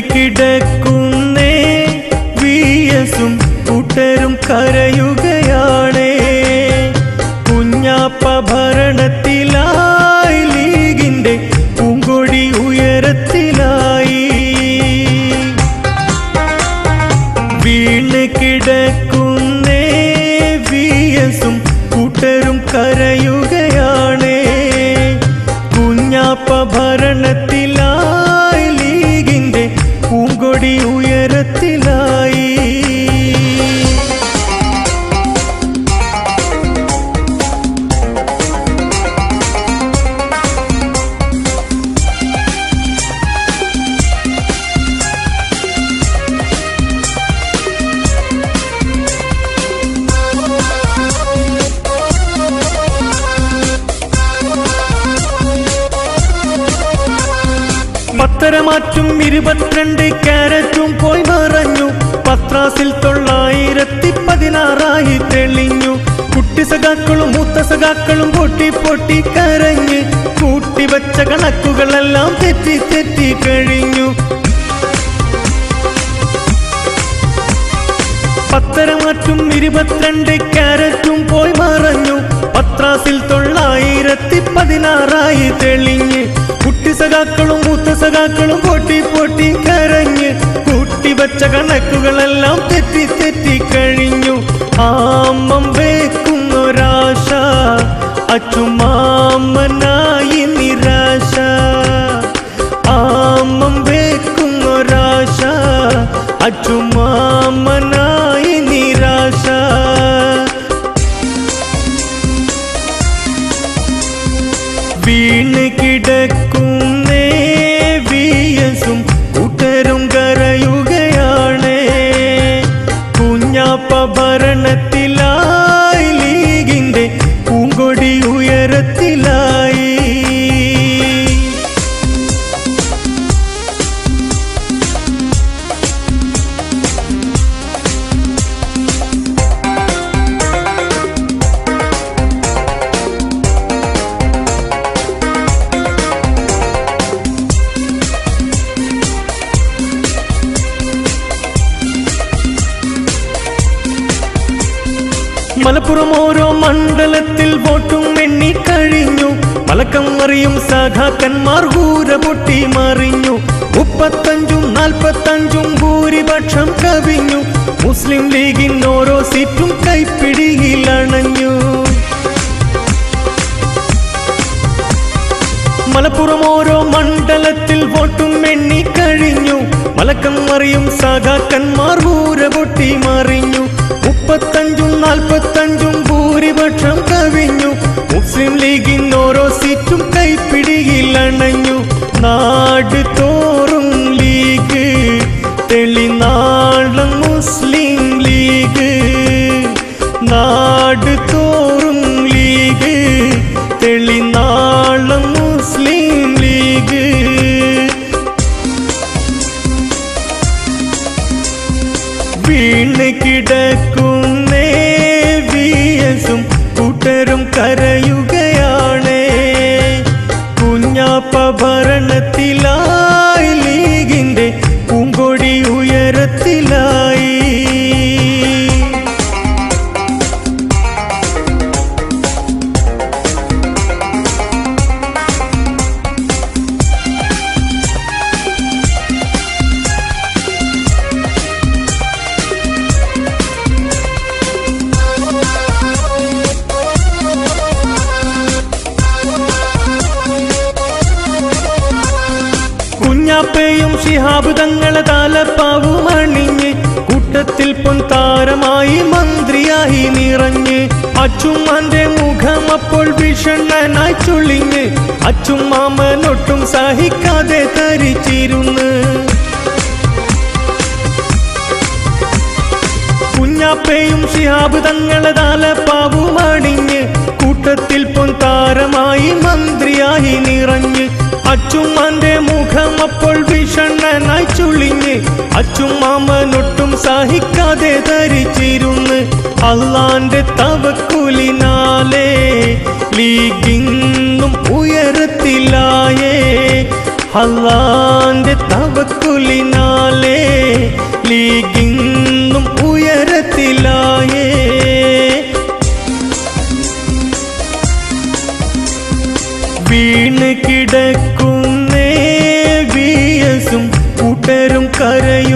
കിടക്കുന്നേ വിയസും കൂട്ടരും കരയുകയാണേ. പത്തരമാറ്റും ഇരുപത്തിരണ്ട് ക്യാരറ്റും പോയി മറഞ്ഞു. പത്രാസിൽ തൊള്ളായിരത്തി പതിനാറായി തെളിഞ്ഞു. കുട്ടി സഖാക്കളും മൂത്ത സഖാക്കളും പൊട്ടി പൊട്ടി കരഞ്ഞ്. കൂട്ടിവച്ച കണക്കുകളെല്ലാം തെറ്റി തെറ്റി കഴിഞ്ഞു. പത്തരമാറ്റും ഇരുപത്തിരണ്ട് ക്യാരറ്റും പോയി മറഞ്ഞു. പത്രാസിൽ തൊള്ളായിരത്തി പതിനാറായി തെളിഞ്ഞ്. കുട്ടി സഖാക്കളും സഖാക്കളും പൊട്ടി പൊട്ടി കരഞ്ഞ് കൂട്ടിവച്ച കണക്കുകളെല്ലാം തെറ്റി തെറ്റി കഴിഞ്ഞു. ആമം വേക്കുന്നൊരാശ അച്ചുമാമനായി മലപ്പുറം ഓരോ മണ്ഡലത്തിൽ വോട്ടും എണ്ണി കഴിഞ്ഞു. മലക്കം മറിയും സഖാക്കന്മാർ ഊര പൊട്ടി മറിഞ്ഞു. മുപ്പത്തഞ്ചും നാൽപ്പത്തഞ്ചും ഭൂരിപക്ഷം കവിഞ്ഞു. മുസ്ലിം ലീഗിൻ ഓരോ സീറ്റും കൈപ്പിടിയിലണഞ്ഞു മലപ്പുറം ഓരോ മണ്ഡലത്തിൽ വോട്ടും എണ്ണി കഴിഞ്ഞു. മലക്കം മറിയും സഖാക്കന്മാർ കൈപ്പിടിയിലണഞ്ഞു നാട് തോറും ലീഗ് തെളിനാളം കുഞ്ഞാപ്പയും ഷിഹാബ് തങ്ങളെ താലപ്പാവും അണിഞ്ഞ് കൂട്ടത്തിൽ പൊൻതാരമായി മന്ത്രിയായി നിറഞ്ഞ് അച്ചുമ്മാന്റെ മുഖം അപ്പോൾ ഭീഷണനായി ചുളിഞ്ഞ് അച്ചുമ്മാമനൊട്ടും സഹിക്കാതെ തരിച്ചിരുന്ന്. കുഞ്ഞാപ്പയും ഷിഹാബ് തങ്ങളെ താലപ്പാവും അണിഞ്ഞ് കൂട്ടത്തിൽ പൊൻതാരമായി മന്ത്രിയായി നിറഞ്ഞ് അച്ചുമ്മാന്റെ മുഖം അപ്പോൾ ഭീഷണനായി ചുളിഞ്ഞ് അച്ചുമ്മാമനൊട്ടും സഹിക്കാതെ ധരിച്ചിരുന്ന് അള്ളാന്റെ തവക്കുലിനാലേ. ലീഗിങ്ങും ഉയരത്തിലായേ. അള്ളാന്റെ തവക്കുലിനാലേ. ലീഗിങ്ങും ഉയരത്തിലായേ. വീണ് കിടക്കുന്നേ വിയസും കൂട്ടരും കരയുകയാണേ